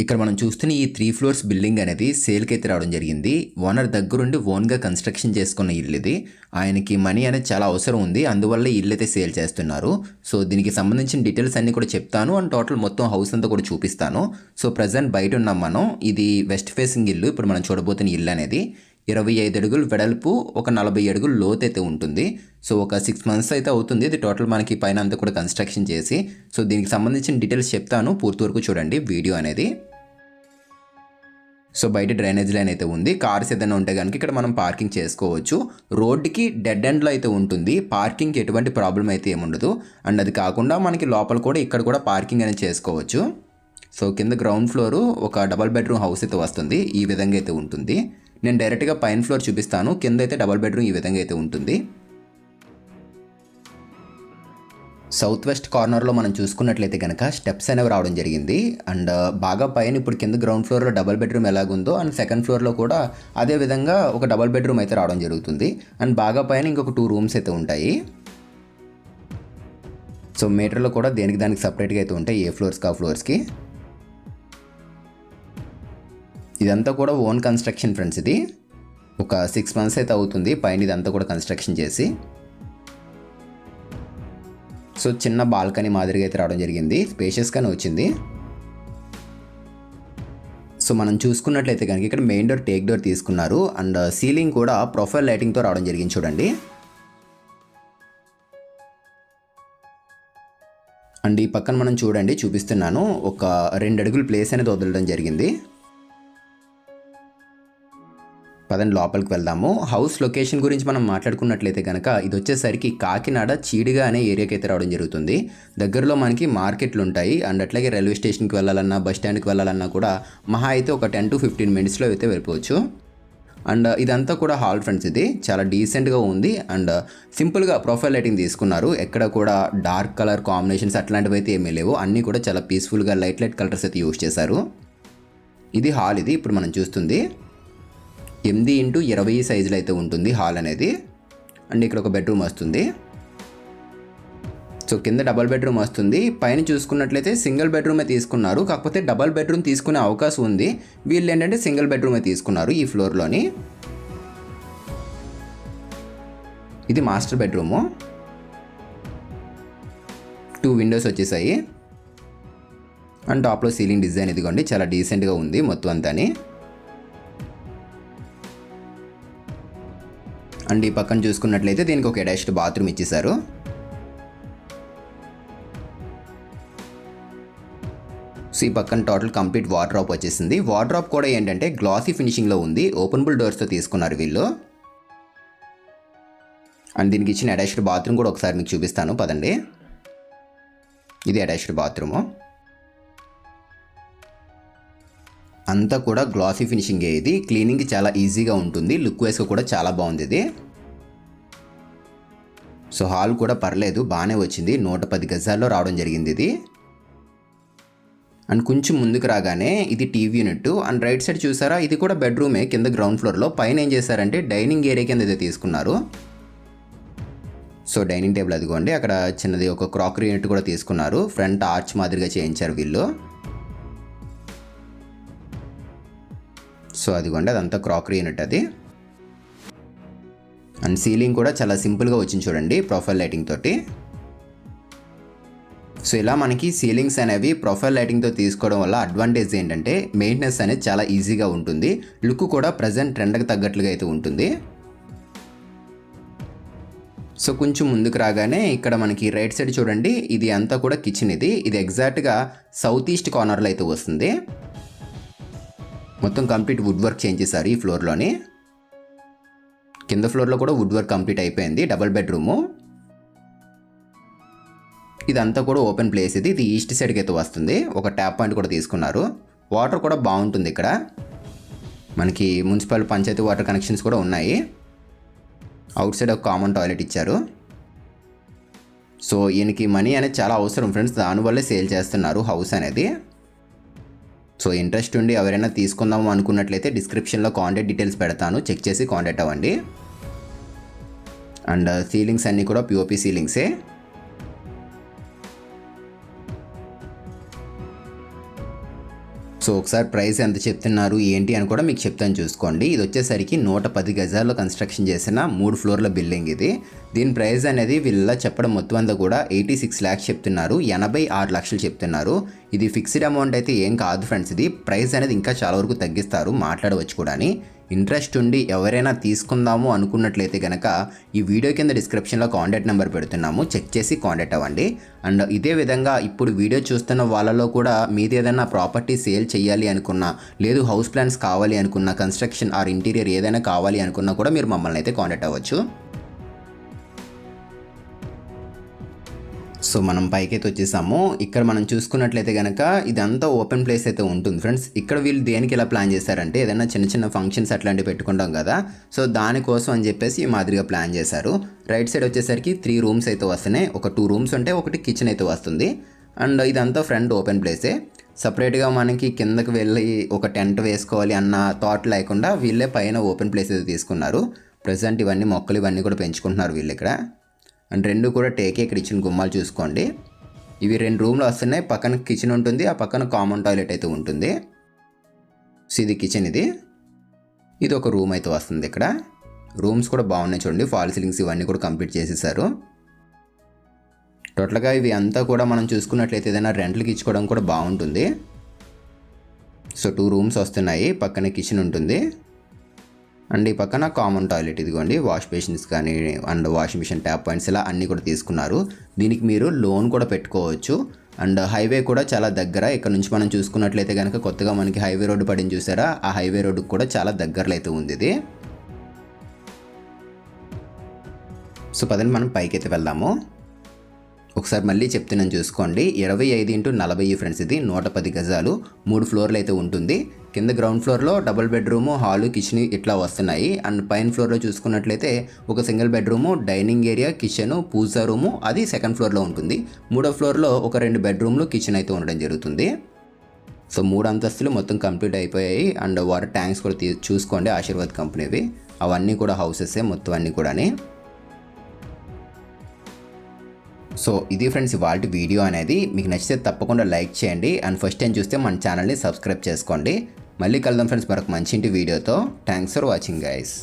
ఇక్కడ మనం చూస్తున్న ఈ త్రీ ఫ్లోర్స్ బిల్డింగ్ అనేది సేల్కి అయితే రావడం జరిగింది. ఓనర్ దగ్గరుండి ఓన్గా కన్స్ట్రక్షన్ చేసుకున్న ఇల్లు ఇది. ఆయనకి మనీ అనేది చాలా అవసరం ఉంది. అందువల్ల ఇల్లు అయితే సేల్ చేస్తున్నారు. సో దీనికి సంబంధించిన డీటెయిల్స్ అన్ని కూడా చెప్తాను. అండ్ టోటల్ మొత్తం హౌస్ అంతా కూడా చూపిస్తాను. సో ప్రజెంట్ బయట ఉన్నాం మనం. ఇది వెస్ట్ ఫేసింగ్ ఇల్లు. ఇప్పుడు మనం చూడబోతున్న ఇల్లు అనేది ఇరవై ఐదు అడుగులు వెడల్పు ఒక నలభై అడుగులు లోతు అయితే ఉంటుంది. సో ఒక సిక్స్ మంత్స్ అయితే అవుతుంది. ఇది టోటల్ మనకి పైన అంతా కూడా కన్స్ట్రక్షన్ చేసి. సో దీనికి సంబంధించిన డీటెయిల్స్ చెప్తాను. పూర్తి వరకు చూడండి. వీడియో అనేది సో బయట డ్రైనేజ్ లైన్ అయితే ఉంది. కార్స్ ఏదైనా ఉంటే కనుక ఇక్కడ మనం పార్కింగ్ చేసుకోవచ్చు. రోడ్డుకి డెడ్ ఎండ్లో అయితే ఉంటుంది. పార్కింగ్కి ఎటువంటి ప్రాబ్లం అయితే ఏముండదు అండ్ అది కాకుండా మనకి లోపల కూడా ఇక్కడ కూడా పార్కింగ్ అనేది చేసుకోవచ్చు. సో కింద గ్రౌండ్ ఫ్లోర్ ఒక డబల్ బెడ్రూమ్ హౌస్ అయితే వస్తుంది. ఈ విధంగా అయితే ఉంటుంది. నేను డైరెక్ట్గా పైన ఫ్లోర్ చూపిస్తాను. కింద అయితే డబల్ బెడ్రూమ్ ఈ విధంగా అయితే ఉంటుంది. సౌత్ వెస్ట్ కార్నర్లో మనం చూసుకున్నట్లయితే కనుక స్టెప్స్ అనేవి రావడం జరిగింది. అండ్ బాగా పైన ఇప్పుడు కింద గ్రౌండ్ ఫ్లోర్లో డబల్ బెడ్రూమ్ ఎలాగుందో అండ్ సెకండ్ ఫ్లోర్లో కూడా అదే విధంగా ఒక డబల్ బెడ్రూమ్ అయితే రావడం జరుగుతుంది. అండ్ బాగా పైన ఇంకొక టూ రూమ్స్ అయితే ఉంటాయి. సో మీటర్లో కూడా దేనికి దానికి సపరేట్గా అయితే ఉంటాయి. ఏ ఫ్లోర్స్కి ఆ ఫ్లోర్స్కి. ఇదంతా కూడా ఓన్ కన్స్ట్రక్షన్ ఫ్రెండ్స్ ఇది. ఒక సిక్స్ మంత్స్ అయితే అవుతుంది. పైన ఇదంతా కూడా కన్స్ట్రక్షన్ చేసి. సో చిన్న బాల్కనీ మాదిరిగా అయితే రావడం జరిగింది. స్పేషియస్గానే వచ్చింది. సో మనం చూసుకున్నట్లయితే కనుక ఇక్కడ మెయిన్ డోర్ టేక్ డోర్ తీసుకున్నారు. అండ్ సీలింగ్ uh, కూడా ప్రొఫైల్ లైటింగ్తో రావడం జరిగింది చూడండి. అండ్ ఈ పక్కన మనం చూడండి చూపిస్తున్నాను. ఒక రెండు అడుగులు ప్లేస్ అనేది వదలడం జరిగింది. పదండి లోపలికి వెళ్దాము. హౌస్ లొకేషన్ గురించి మనం మాట్లాడుకున్నట్లయితే కనుక ఇది వచ్చేసరికి కాకినాడ చీడిగా అనే ఏరియాకి అయితే రావడం జరుగుతుంది. దగ్గరలో మనకి మార్కెట్లు ఉంటాయి. అండ్ అట్లాగే రైల్వే స్టేషన్కి వెళ్ళాలన్నా బస్ స్టాండ్కి వెళ్ళాలన్నా కూడా మహా అయితే ఒక టెన్ టు ఫిఫ్టీన్ మినిట్స్లో అయితే వెళ్ళిపోవచ్చు. అండ్ ఇదంతా కూడా హాల్ ఫ్రెండ్స్ ఇది. చాలా డీసెంట్గా ఉంది. అండ్ సింపుల్గా ప్రొఫైల్ లైటింగ్ తీసుకున్నారు. ఎక్కడ కూడా డార్క్ కలర్ కాంబినేషన్స్ అట్లాంటివి అయితే ఏమీ లేవు. అన్నీ కూడా చాలా పీస్ఫుల్గా లైట్ లైట్ కలర్స్ అయితే యూజ్ చేశారు. ఇది హాల్ ఇది. ఇప్పుడు మనం చూస్తుంది. ఎనిమిది ఇంటూ ఇరవై సైజులో అయితే ఉంటుంది హాల్ అనేది. అండ్ ఇక్కడ ఒక బెడ్రూమ్ వస్తుంది. సో కింద డబల్ బెడ్రూమ్ వస్తుంది. పైన చూసుకున్నట్లయితే సింగిల్ బెడ్రూమే తీసుకున్నారు. కాకపోతే డబల్ బెడ్రూమ్ తీసుకునే అవకాశం ఉంది. వీళ్ళు ఏంటంటే సింగిల్ బెడ్రూమే తీసుకున్నారు ఈ ఫ్లోర్లోని. ఇది మాస్టర్ బెడ్రూము. టూ విండోస్ వచ్చేసాయి. అండ్ టాప్లో సీలింగ్ డిజైన్ ఇదిగోండి. చాలా డీసెంట్గా ఉంది మొత్తం అంతాని. అండ్ ఈ పక్కన చూసుకున్నట్లయితే దీనికి ఒక అటాచ్డ్ బాత్రూమ్ ఇచ్చేసారు సో ఈ పక్కన టోటల్ కంప్లీట్ వాటర్ వచ్చేసింది. వాటర్ కూడా ఏంటంటే గ్లాసీ ఫినిషింగ్లో ఉంది. ఓపెన్బుల్ డోర్స్తో తీసుకున్నారు వీళ్ళు. అండ్ దీనికి ఇచ్చిన అటాచ్డ్ బాత్రూమ్ కూడా ఒకసారి మీకు చూపిస్తాను. పదండి. ఇది అటాచ్డ్ బాత్రూము. అంతా కూడా గ్లాసీ ఫినిషింగ్ ఇది. క్లీనింగ్ చాలా ఈజీగా ఉంటుంది. లుక్ వైస్గా కూడా చాలా బాగుంది ఇది. సో హాల్ కూడా పర్లేదు. బాగానే వచ్చింది. నూట పది గజాల్లో రావడం జరిగింది ఇది. అండ్ కొంచెం ముందుకు రాగానే ఇది TV unit. And right side చూసారా? ఇది కూడా బెడ్రూమే కింద గ్రౌండ్ ఫ్లోర్లో పైన ఏం చేశారంటే డైనింగ్ ఏరియా కింద అయితే తీసుకున్నారు. సో డైనింగ్ టేబుల్ అదిగోండి. అక్కడ చిన్నది ఒక క్రాకరీ యూనిట్ కూడా తీసుకున్నారు. ఫ్రంట్ ఆర్చ్ మాదిరిగా చేయించారు వీళ్ళు. సో అదిగోండి అదంతా క్రాకరీ యూనిట్ అది. అండ్ సీలింగ్ కూడా చాలా సింపుల్గా వచ్చింది చూడండి ప్రొఫైల్ లైటింగ్ తోటి. సో ఇలా మనకి సీలింగ్స్ అనేవి ప్రొఫైల్ లైటింగ్తో తీసుకోవడం వల్ల అడ్వాంటేజ్ ఏంటంటే మెయింటెనెన్స్ అనేది చాలా ఈజీగా ఉంటుంది. లుక్ కూడా ప్రజెంట్ ట్రెండ్కి తగ్గట్లుగా అయితే ఉంటుంది. సో కొంచెం ముందుకు రాగానే ఇక్కడ మనకి రైట్ సైడ్ చూడండి ఇది అంతా కూడా కిచెన్ ఇది. ఇది ఎగ్జాక్ట్గా సౌత్ ఈస్ట్ కార్నర్లో అయితే వస్తుంది. మొత్తం కంప్లీట్ వుడ్ వర్క్ చేంజ్ ఈ ఫ్లోర్లోని. కింద ఫ్లోర్లో కూడా వుడ్ వర్క్ కంప్లీట్ అయిపోయింది డబల్ బెడ్రూము ఇదంతా కూడా ఓపెన్ ప్లేస్ ఇది. ఇది ఈస్ట్ సైడ్కి అయితే వస్తుంది. ఒక ట్యాప్ పాయింట్ కూడా తీసుకున్నారు. వాటర్ కూడా బాగుంటుంది ఇక్కడ. మనకి మున్సిపల్ పంచాయతీ వాటర్ కనెక్షన్స్ కూడా ఉన్నాయి. అవుట్ సైడ్ ఒక కామన్ టాయిలెట్ ఇచ్చారు. సో ఈయనకి మనీ అనేది చాలా అవసరం ఫ్రెండ్స్ దానివల్లే సేల్ చేస్తున్నారు హౌస్ అనేది. సో ఇంట్రెస్ట్ ఉండి ఎవరైనా తీసుకుందాము అనుకున్నట్లయితే డిస్క్రిప్షన్లో కాంటాక్ట్ డీటెయిల్స్ పెడతాను. చెక్ చేసి కాంటాక్ట్ అవ్వండి. అండ్ uh, సీలింగ్స్ అన్నీ కూడా పిఓపి సీలింగ్సే సో ఒకసారి ప్రైస్ ఎంత చెప్తున్నారు ఏంటి అని కూడా మీకు చెప్తాను చూసుకోండి. ఇది వచ్చేసరికి నూట పది గజాల్లో కన్స్ట్రక్షన్ చేసిన మూడు ఫ్లోర్ల బిల్డింగ్ ఇది. దీని ప్రైస్ అనేది వీళ్ళ చెప్పడం మొత్తం అంతా కూడా ఎయిటీ సిక్స్ ల్యాక్స్ చెప్తున్నారు ఎనభై ఆరు లక్షలు చెప్తున్నారు. ఇది ఫిక్స్డ్ అమౌంట్ అయితే ఏం కాదు ఫ్రెండ్స్ ఇది. ప్రైస్ అనేది ఇంకా చాలా వరకు తగ్గిస్తారు మాట్లాడవచ్చు కూడా ఇంట్రెస్ట్ ఉండి ఎవరైనా తీసుకుందాము అనుకున్నట్లయితే కనుక ఈ వీడియో కింద డిస్క్రిప్షన్లో కాంటాక్ట్ నెంబర్ పెడుతున్నాము. చెక్ చేసి కాంటాక్ట్ అవ్వండి. అండ్ ఇదే విధంగా ఇప్పుడు వీడియో చూస్తున్న వాళ్ళలో కూడా మీది ఏదైనా ప్రాపర్టీ సేల్ చేయాలి అనుకున్నా లేదు హౌస్ ప్లాన్స్ కావాలి అనుకున్నా కన్స్ట్రక్షన్ ఆర్ ఇంటీరియర్ ఏదైనా కావాలి అనుకున్నా కూడా మీరు మమ్మల్ని అయితే కాంటాక్ట్ అవ్వచ్చు. సో మనం పైకైతే వచ్చేసాము. ఇక్కడ మనం చూసుకున్నట్లయితే కనుక ఇదంతా ఓపెన్ ప్లేస్ అయితే ఉంటుంది ఫ్రెండ్స్. ఇక్కడ వీళ్ళు దేనికి ఇలా ప్లాన్ చేశారంటే ఏదైనా చిన్న చిన్న ఫంక్షన్స్ అట్లాంటివి పెట్టుకుంటాం కదా. సో దానికోసం అని చెప్పేసి ఈ మాదిరిగా ప్లాన్ చేశారు. రైట్ సైడ్ వచ్చేసరికి త్రీ రూమ్స్ అయితే వస్తున్నాయి. ఒక టూ రూమ్స్ ఉంటే ఒకటి కిచెన్ అయితే వస్తుంది. అండ్ ఇదంతా ఫ్రంట్ ఓపెన్ ప్లేసే సపరేట్గా మనకి కిందకి వెళ్ళి ఒక టెంట్ వేసుకోవాలి అన్న థాట్ లేకుండా వీళ్ళే పైన ఓపెన్ ప్లేస్ అయితే తీసుకున్నారు. ప్రజెంట్ ఇవన్నీ మొక్కలు ఇవన్నీ కూడా పెంచుకుంటున్నారు వీళ్ళు ఇక్కడ. అండ్ రెండు కూడా టేకే ఇక్కడ ఇచ్చిన గుమ్మాలు చూసుకోండి. ఇవి రెండు రూమ్లు వస్తున్నాయి. పక్కన కిచెన్ ఉంటుంది. ఆ పక్కన కామన్ టాయిలెట్ అయితే ఉంటుంది. సో ఇది కిచెన్ ఇది. ఇది ఒక రూమ్ అయితే వస్తుంది ఇక్కడ. రూమ్స్ కూడా బాగున్నాయి చూడండి. ఫాల్ సీలింగ్స్ ఇవన్నీ కూడా కంప్లీట్ చేసేసారు. టోటల్గా ఇవి అంతా కూడా మనం చూసుకున్నట్లయితే ఏదైనా రెంట్లకి ఇచ్చుకోవడం కూడా బాగుంటుంది. సో టూ రూమ్స్ వస్తున్నాయి. పక్కన కిచెన్ ఉంటుంది. అండ్ ఈ పక్కన కామన్ టాయిలెట్ ఇదిగోండి వాష్ బేసిన్స్ కానీ and washing machine tap points ఇలా అన్నీ కూడా తీసుకున్నారు. దీనికి మీరు లోన్ కూడా పెట్టుకోవచ్చు. అండ్ హైవే కూడా చాలా దగ్గర ఇక్కడ నుంచి మనం చూసుకున్నట్లయితే కనుక కొత్తగా మనకి హైవే రోడ్డు పడింది చూసారా? ఆ హైవే రోడ్డు కూడా చాలా దగ్గరలో అయితే ఉంది ఇది. సో పదండి మనం పైకి అయితే వెళ్దాము. ఒకసారి మళ్ళీ చెప్తున్నాను చూసుకోండి. ఇరవై ఐదు ఇంటూ నలభై ఫ్రెండ్స్ ఇది. నూట పది గజాలు. మూడు ఫ్లోర్లు అయితే ఉంటుంది. కింద గ్రౌండ్ ఫ్లోర్లో డబుల్ బెడ్రూము హాలు కిచెన్ ఇట్లా వస్తున్నాయి. అండ్ పైన ఫ్లోర్లో చూసుకున్నట్లయితే ఒక single bedroom dining area kitchen pooja room అది సెకండ్ ఫ్లోర్లో ఉంటుంది. మూడో ఫ్లోర్లో ఒక రెండు బెడ్రూమ్లు కిచెన్ అయితే ఉండడం జరుగుతుంది. సో మూడు అంతస్తులు మొత్తం కంప్లీట్ అయిపోయాయి. అండ్ వాటర్ ట్యాంక్స్ కూడా తీ చూసుకోండి. ఆశీర్వాద్ కంపెనీవి. అవన్నీ కూడా హౌసెసే మొత్తం అన్నీ కూడాని. సో ఇది ఫ్రెండ్స్ ఇవాళ వీడియో అనేది. మీకు నచ్చితే తప్పకుండా లైక్ చేయండి. అండ్ ఫస్ట్ టైం చూస్తే మన ఛానల్ని సబ్స్క్రైబ్ చేసుకోండి. మళ్ళీ కలుద్దాం ఫ్రెండ్స్ మరొక మంచి ఇంటి వీడియోతో. Thanks for watching guys